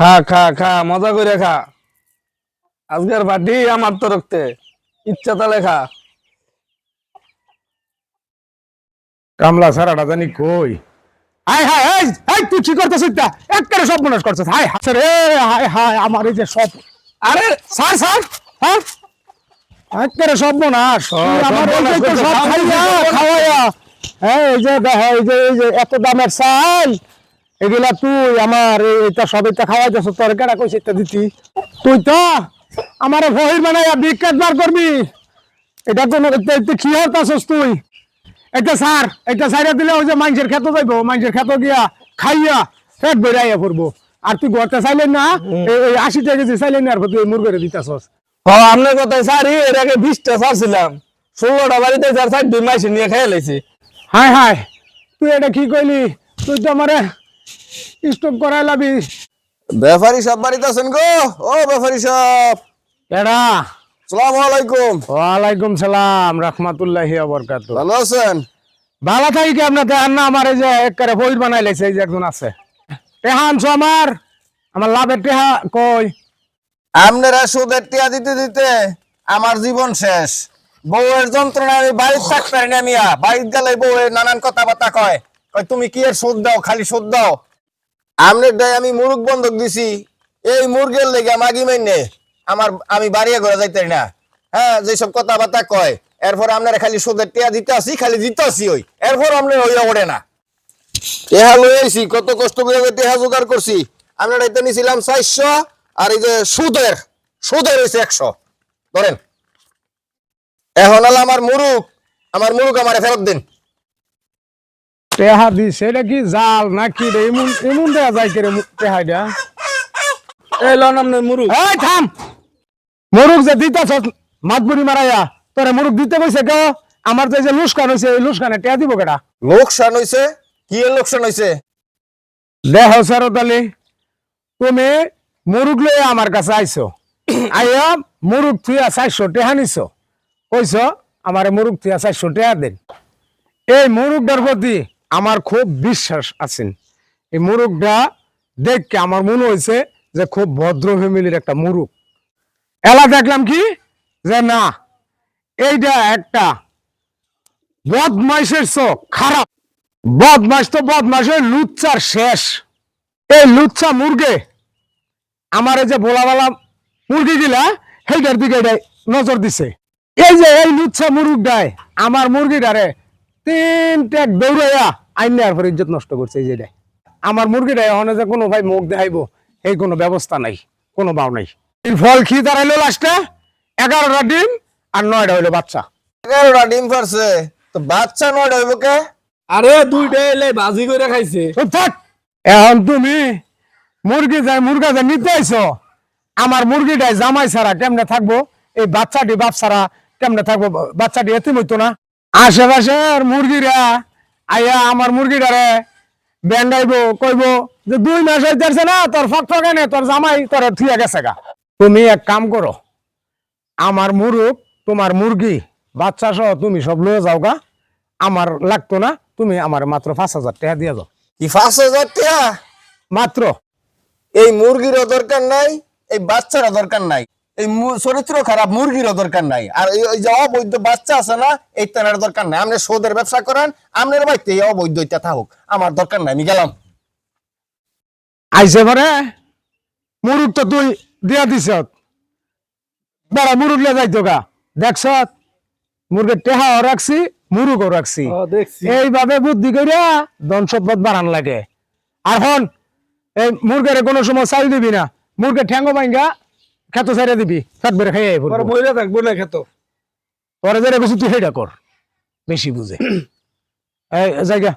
খা খা খা মজা করে খা। আজকের পার্টি আমার তো রক্তে ইচ্ছা তালে খা। কামলা সারাটা জানি কই? হাই হাই হাই হাই তুই কি করতেছিস তা? একবারে সব মনস করছিস। হাই হাই রে হাই হাই আমার এই যে সব আরে স্যার স্যার হ্যাঁ? একবারে সব মনাস। আমার এই যে সর্বনাশ তো সব খাইয়া দিছিস, হ্যাঁ এই যে এই যে এই যে এত দামের চাল। এগুলা তুই আমার এটা সব এটা খাওয়াই যাচ্ছ তোর কেডা কইছে এটা দিতি? তুই তো আমার ভহির বানাইয়া বিখ্যাত বার করবি। এটা কোন কি হতাছস তুই? এটা স্যার এটা সাইডে দিলে ওই যে মানুষের খেতে যাইবো মানুষের খেতে গিয়া খাইয়া পেট বেড়াইয়া পড়ব আর তুই ঘরতে চাইলেন না এই- আশি টাকা যে চাইলেন না আর তুই মুরগের দিতাছস। হ আপনার কথাই সারি? এর আগে বিশটা ছাড়ছিলাম ষোলোটা বাড়িতে চার চার দুই মাসে নিয়ে খেয়ে লাইছি হাই হাই তুই এটা কি কইলি? তুই তো আমারে স্টপ করাই লাবি ব্যাপারী সব বাড়িতে আছেন গো? ও ব্যাপারী সব এডা সালাম আলাইকুম ওয়ালাইকুম সালাম রহমাতুল্লাহি বরকাত ভালো আছেন? ভালো থাকি কি আপনার দেখান না আমার এই যে একবারে বই বানাই লাইছে এই যে একজন আছে। টেহা আনছো আমার আমার লাভের টেহা কই? আপনারা সুদের টিয়া দিতে দিতে আমার জীবন শেষ। বউয়ের যন্ত্রণা আমি বাড়ির থাকতে পারি না মিয়া। বাড়ির গেলে বউয়ের নানান কথাবার্তা কয়। তুমি কি এর সুদ দাও? খালি সুদ দাও? আমনের দায় আমি মুরগ বন্ধক দিছি। এই মুরগের লেগে মাগি মাইনে। আমার, আমি বাড়িয়ে ঘরে যাইতে না। হ্যাঁ যেসব কথাবার্তা কয়, এরপর আপনারা খালি সুদের টিয়া দিতে আসি খালি দিতে আসি ওই। এরপর আপনার হইয়া ওঠে না। টেহা লই কত কষ্ট করে টেহা জোগাড় করছি। আপনারা এটা নিছিলাম চারশো, আর এই যে সুদের সুদের হয়েছে একশো। ধরেন। এখন হলো আমার মুরুক আমার মুরুক আমার ফেরত দিন। টেহা দি সেটা কি জাল নাকি রে? এমন এমন দেয়া যায় কে রে টেহা দিয়া? এই লন আপনার মুরু এই থাম! মুরুক যে দিতেছ মাতবুড়ি মারাইয়া তোরে মুরুক দিতে কইছে কেউ আমার এই যে লুসকান হইছে এই লুসকানে টেহা দিব কেটা লোকসান হয়েছে কি এর লোকসান হয়েছে দেহ সারতালি তুমি মুরুগ লয়ে আমার কাছে আইছো। আইয়া মুরুগ থুইয়া চারশো টেহা নিছো। কইছ আমার মুরুগ থুইয়া চারশো টেহা দেন। এই মুরুগটার প্রতি আমার খুব বিশ্বাস আছেন। এই মুরুগটা দেখকে আমার মনে হয়েছে যে খুব ভদ্র ফ্যামিলির একটা মুরুগ এলা দেখলাম কি? যে না, এইটা একটা বদমাইশের চোখ, খারাপ। বদমাস তো বদমাসের লুচ্চার শেষ। এই লুচ্চা মুরগে আমার এই যে বোলা বোলাবালা মুরগি গিলা, সেইটার দিকে নজর দিছে। এই যে এই লুচ্চা মুরগটাই আমার মুরগিটারে তিনটা দৌড়াইয়া আইন নেওয়ার পর ইজ্জত নষ্ট করছে এই যেটাই আমার যে কোনো ভাই মুখ দেখাইব এই কোনো ব্যবস্থা নাই কোনো বাউ নাই। ফল কি দাঁড়াইলো লাস্টে? এগারোটা ডিম আর নয়টা হইল বাচ্চা। এগারোটা ডিম পারছে তো বাচ্চা নয় হইব কে? আরে দুইটা এলে বাজি করে খাইছে। এখন তুমি মুরগি যায় মুরগা যায় নিতে আইছো আমার মুরগিটাই জামাই ছাড়া কেমনে থাকব? এই বাচ্চাটি বাপ ছাড়া কেমনে থাকব? বাচ্চাটি এতিম হইতো না। আশেপাশের মুরগিরা আইয়া আমার মুরগিটারে বেন্ডাইবো কইবো যে দুই মাস হইতেছে না তোর ফকফকে নে তোর জামাই তোর থুয়া গেছে গা। তুমি এক কাম করো আমার মুরগ তোমার মুরগি বাচ্চা সহ তুমি সব লয়ে যাও গা। আমার লাগতো না তুমি আমার মাত্র পাঁচ হাজার টাকা দিয়ে দাও। কি পাঁচ হাজার টিয়া মাত্র। এই মুরগিরও দরকার নাই এই বাচ্চারও দরকার নাই। এই চরিত্র খারাপ মুরগিরও দরকার নাই। আর এই এই যে অবৈধ বাচ্চা আছে না এই তেনার দরকার নাই। আপনি সৌদের ব্যবসা করেন আপনার বাড়িতে এই অবৈধ এটা থাকুক। আমার দরকার নাই আমি গেলাম। আইসে পরে মুরুগ তো তুই দিয়া দিছ বড় মুরুগ লিয়ে যাইতো গা। দেখছ মুরগের টেহাও রাখছি মুরুগও রাখছি। দেখছি। এইভাবে বুদ্ধি করিয়া ধন সম্পদ বাড়ান লাগে। আর হন এই মুরগের কোনো সময় চাল দিবি না। মুরগের ঠ্যাঙ্গো ভাঙ্গা খেত ছেড়ে দিবি ফেট বেড়ে খাই পরে বইরা থাকব না খেত। পরে যারা বেশি তুই সেইটা কর বেশি বুঝে। এই জায়গা।